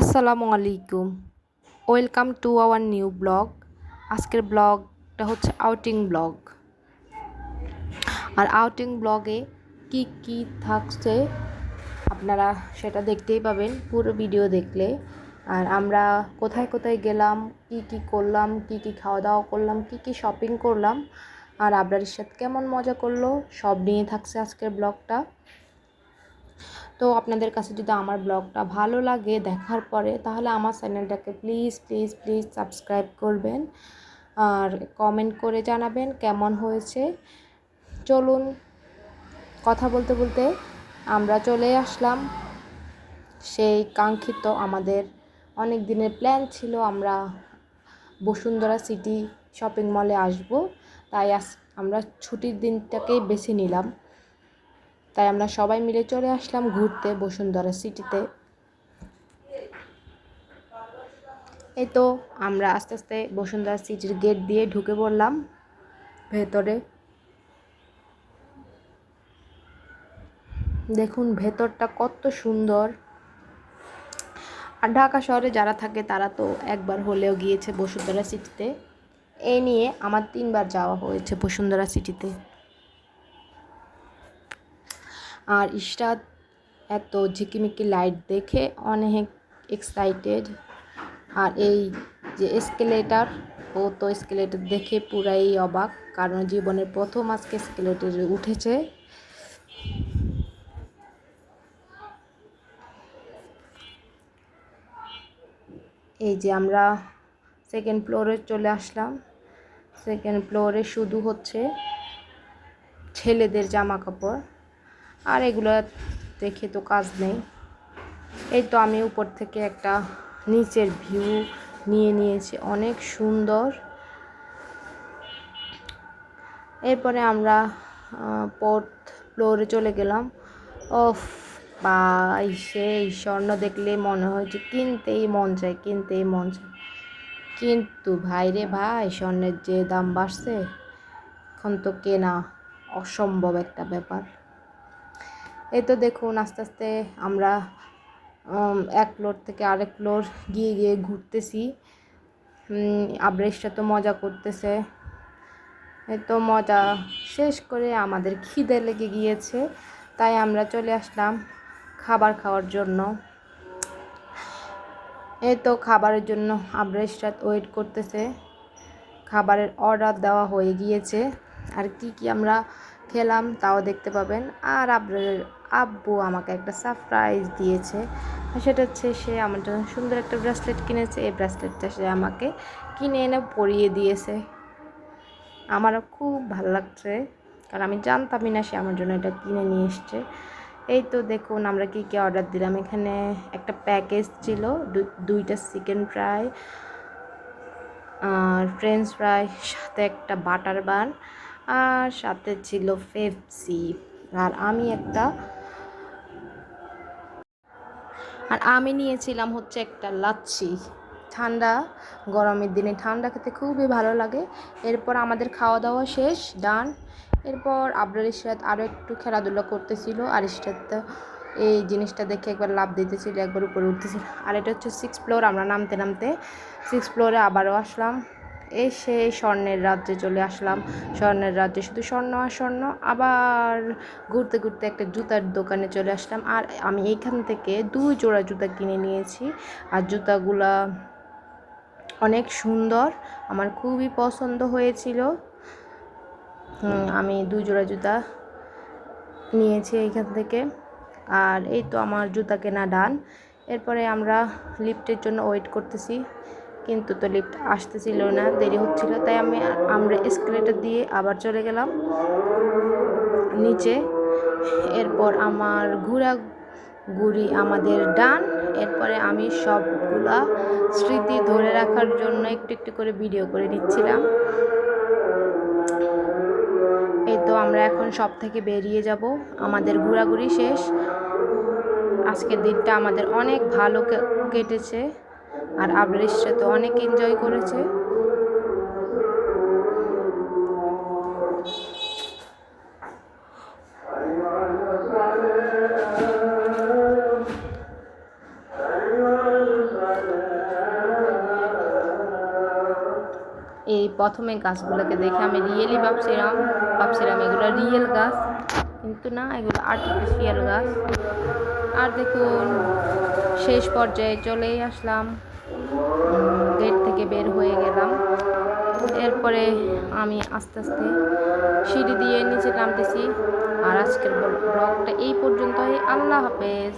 আসসালামু আলাইকুম। Welcome to our new blog আজকের ব্লগটা হচ্ছে আউটিং ব্লগ আর আউটিং ব্লগে কি কি থাকছে আপনারা সেটা দেখতেই পাবেন, পুরো ভিডিও দেখলে। আর আমরা কোথায় কোথায় গেলাম, কি কি করলাম, কি কি খাওয়া দাওয়া করলাম, কি কি শপিং করলাম, আর আবরারের সাথে কেমন মজা করল, সব নিয়ে থাকছে আজকের ব্লগটা তো আপনাদের কাছে যদি আমার ব্লগটা ভালো লাগে দেখার পরে, তাহলে আমার চ্যানেলটাকে প্লিজ প্লিজ প্লিজ সাবস্ক্রাইব করবেন। আর কমেন্ট করে জানাবেন কেমন হয়েছে। চলুন কথা বলতে বলতে আমরা চলে আসলাম। সেই কাঙ্ক্ষিত আমাদের অনেক দিনের প্ল্যান ছিল আমরা বসুন্ধরা সিটি শপিং মলে আসব। তাই আমরা ছুটির দিনটাকেই বেছে নিলাম। তাই আমরা সবাই মিলে চলে আসলাম ঘুরতে বসুন্ধরা সিটিতে। এই তো আমরা আস্তে আস্তে বসুন্ধরা সিটির গেট দিয়ে ঢুকে পড়লাম ভেতরে। দেখুন ভেতরটা কত সুন্দর। আর ঢাকা শহরে যারা থাকে তারা তো একবার হলেও গিয়েছে বসুন্ধরা সিটিতে। এই নিয়ে আমার তিনবার যাওয়া হয়েছে বসুন্ধরা সিটিতে। আর ইশরাত এত ঝিকিমিকি লাইট দেখে অনেক এক্সাইটেড আর এই যে এসকেলেটার ও তো এসকেলেটার দেখে পুরাই অবাক, কারণ জীবনের প্রথম আজকে এসকেলেটারে উঠেছে। এই যে আমরা সেকেন্ড ফ্লোরে চলে আসলাম। সেকেন্ড ফ্লোরে শুধু হচ্ছে ছেলেদের জামা কাপড়। আর এগুলো দেখে তো কাজ নেই। এই তো আমি উপর থেকে একটা নিচের ভিউ নিয়ে নিয়েছি, অনেক সুন্দর। এরপরে আমরা পথ ফ্লোরে চলে গেলাম। ও ভাই, সেই স্বর্ণ দেখলে মনে হয় যে কিনতেই মন চায়, কিনতেই মন চায়। কিন্তু ভাই রে ভাই, স্বর্ণের যে দাম বাড়ছে, এখন তো কেনা অসম্ভব একটা ব্যাপার। এই তো দেখুন, আস্তে আস্তে আমরা এক ফ্লোর থেকে আরেক ফ্লোর গিয়ে গিয়ে ঘুরতেছি। আবরেশটা তো মজা করতেছে। তো মজা শেষ করে আমাদের খিদে লেগে গিয়েছে, তাই আমরা চলে আসলাম খাবার খাওয়ার জন্য। এই তো খাবারের জন্য আবরেশটা ওয়েট করতেছে। খাবারের অর্ডার দেওয়া হয়ে গিয়েছে। আর কি কি আমরা খেলাম, তাও দেখতে পাবেন। আর আপনার আব্বু আমাকে একটা সারপ্রাইজ দিয়েছে। সেটা হচ্ছে সে আমার জন্য সুন্দর একটা ব্রেসলেট কিনেছে। এই ব্রেসলেটটা সে আমাকে কিনে এনে পরিয়ে দিয়েছে। আমারও খুব ভালো লাগছে। কারণ আমি জানতামই না সে আমার জন্য এটা কিনে নিয়ে এসছে। এই তো দেখুন আমরা কী কী অর্ডার দিলাম। এখানে একটা প্যাকেজ ছিল দুইটা চিকেন ফ্রাই আর ফ্রেঞ্চ ফ্রাই সাথে একটা বাটার বান আর সাথে ছিল পেপসি। আর আমি একটা আর আমি নিয়েছিলাম হচ্ছে একটা লাচ্ছি। ঠান্ডা, গরমের দিনে ঠান্ডা খেতে খুবই ভালো লাগে। এরপর আমাদের খাওয়া দাওয়া শেষ, ডান। এরপর আবরার ইশরাত আরও একটু খেলাধুলা করতেছিল। আর ইশরাত এই জিনিসটা দেখে একবার লাভ দিতেছিল, একবার উপরে উঠতেছিল। আর এটা হচ্ছে সিক্স ফ্লোর আমরা নামতে নামতে সিক্স ফ্লোরে আবারও আসলাম। এসে স্বর্ণের রাজ্যে চলে আসলাম। স্বর্ণের রাজ্যে শুধু স্বর্ণ আর স্বর্ণ, আবার ঘুরতে ঘুরতে একটা জুতার দোকানে চলে আসলাম। আর আমি এইখান থেকে দুই জোড়া জুতা কিনে নিয়েছি। আর জুতাগুলা অনেক সুন্দর, আমার খুবই পছন্দ হয়েছিল। আমি দুই জোড়া জুতা নিয়েছি এইখান থেকে। আর এই তো আমার জুতা কেনা ডান। এরপরে আমরা লিফটের জন্য ওয়েট করতেছি। কিন্তু তো লিফট আসতেছিল না, দেরি হচ্ছিল, তাই আমি আমরা এসকেলেটার দিয়ে আবার চলে গেলাম নিচে। এরপর আমার ঘুরা ঘুরি আমাদের ডান এরপরে আমি সবগুলা স্মৃতি ধরে রাখার জন্য একটু একটু করে ভিডিও করে নিচ্ছিলাম। এই তো আমরা এখন সব থেকে বেরিয়ে যাব। আমাদের ঘোরাঘুরি শেষ। আজকের দিনটা আমাদের অনেক ভালো কেটেছে। আর আবরেশরা তো অনেক এনজয় করেছে। এই প্রথমে গাছগুলোকে দেখে আমি রিয়েলি ভাবছিলাম ভাবছিলাম এগুলো রিয়েল গাছ, কিন্তু না, এগুলো আর্টিফিশিয়াল গাছ। আর দেখুন, শেষ পর্যায়ে চলেই আসলাম। গেট থেকে বের হয়ে গেলাম। এরপরে আমি আস্তে আস্তে সিঁড়ি দিয়ে নিচে নামতেছি। আর আজকের ব্লগটা এই পর্যন্তই। আল্লাহ হাফেজ।